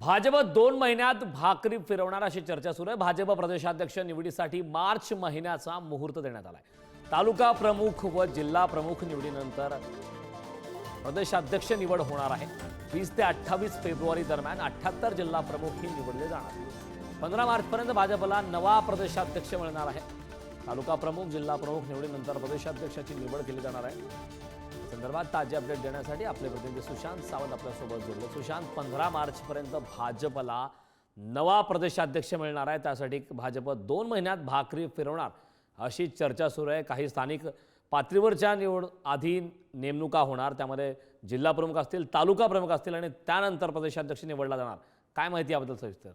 भाजप दोन महिन्यात भाकरी फिरवणार अशी चर्चा सुरू आहे. भाजप प्रदेशाध्यक्ष निवडीसाठी मार्च महिन्याचा मुहूर्त देण्यात आलाय. तालुका प्रमुख व जिल्हा प्रमुख निवडीनंतर प्रदेशाध्यक्ष निवड होणार आहे. वीस ते अठ्ठावीस फेब्रुवारी दरम्यान अठ्ठ्याहत्तर जिल्हा प्रमुख ही निवडले जाणार. पंधरा मार्चपर्यंत भाजपला नवा प्रदेशाध्यक्ष मिळणार आहे. तालुका प्रमुख जिल्हा प्रमुख निवडीनंतर प्रदेशाध्यक्षाची निवड केली जाणार आहे. संदर्भात ताजे अपडेट देण्यासाठी आपले प्रतिनिधी सुशांत सावंत आपल्यासोबत जोडले. सुशांत पंधरा मार्चपर्यंत भाजपला नवा प्रदेशाध्यक्ष मिळणार आहे. त्यासाठी भाजप दोन महिन्यात भाकरी फिरवणार अशी चर्चा सुरू आहे. काही स्थानिक पातळीवरच्या निवड आधी नेमणुका होणार. त्यामध्ये जिल्हा प्रमुख असतील तालुका प्रमुख असतील आणि त्यानंतर प्रदेशाध्यक्ष निवडला जाणार. काय माहिती याबद्दल सविस्तर?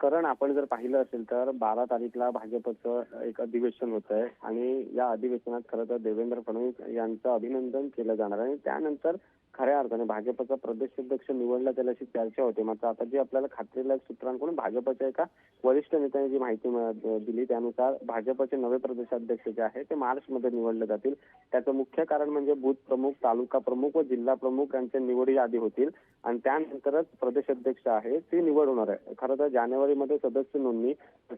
करण आपण जर पाहिलं असेल तर बारा तारीखला भाजपचं एक अधिवेशन होत आहे आणि या अधिवेशनात खरं तर देवेंद्र फडणवीस यांचं अभिनंदन केलं जाणार आहे आणि त्यानंतर खऱ्या अर्थाने भाजपचा प्रदेशाध्यक्ष निवडला त्याला अशी चर्चा होते. मात्र आता जी आपल्याला खात्रीलायक सूत्रांकडून भाजपच्या एका वरिष्ठ नेत्याने जी माहिती दिली त्यानुसार भाजपचे नवे प्रदेशाध्यक्ष जे आहे ते मार्चमध्ये निवडले जातील. त्याचं मुख्य कारण म्हणजे बूथ प्रमुख तालुका प्रमुख व जिल्हा प्रमुख यांच्या निवडी आधी होतील आणि त्यानंतरच प्रदेशाध्यक्ष आहे ते निवड होणार आहे खरं तर जानेवारीमध्ये सदस्य नोंदणी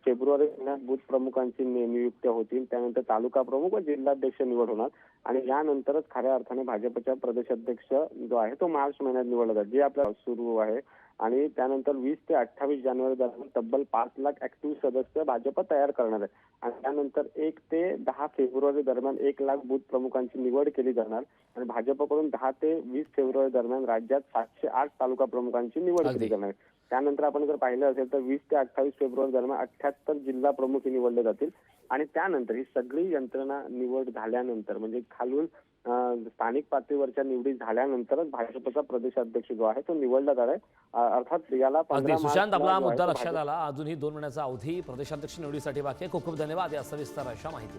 फेब्रुवारी महिन्यात बूथ प्रमुखांची नियुक्त्या होतील. त्यानंतर तालुका प्रमुख व जिल्हाध्यक्ष निवड होणार. आणि यानंतरच खऱ्या अर्थाने भाजपच्या प्रदेशाध्यक्ष जो आहे तो मार्च महिन्यात निवडला जाईल. जे आपल्या सुरू आहे. आणि त्यानंतर वीस ते अठ्ठावीस जानेवारी दरम्यान तब्बल पाच लाख ऍक्टिव्ह सदस्य भाजप तयार करणार आहे. आणि त्यानंतर एक ते दहा फेब्रुवारी दरम्यान एक लाख बूथ प्रमुखांची निवड केली जाणार. आणि भाजपकडून दहा ते वीस फेब्रुवारी दरम्यान राज्यात सातशे आठ तालुका प्रमुखांची निवड. केली जाणार. त्यानंतर आपण जर पाहिलं असेल तर वीस ते अठ्ठावीस फेब्रुवारी दरम्यान अठ्याहत्तर जिल्हा प्रमुख हे निवडले जातील. आणि त्यानंतर ही सगळी यंत्रणा निवड झाल्यानंतर म्हणजे खालून स्थानिक पातळीवरच्या निवडी झाल्यानंतरच भाजपचा प्रदेशाध्यक्ष जो आहे तो निवडला जाणार आहे अर्थात याला अगदी. 15 सुशांत आपला मुद्दा लक्षात आला. अजूनही दोन महिन्याचा अवधी प्रदेशाध्यक्ष निवडीसाठी बाकी आहे. खूप खूप धन्यवाद या सविस्तर अशा माहिती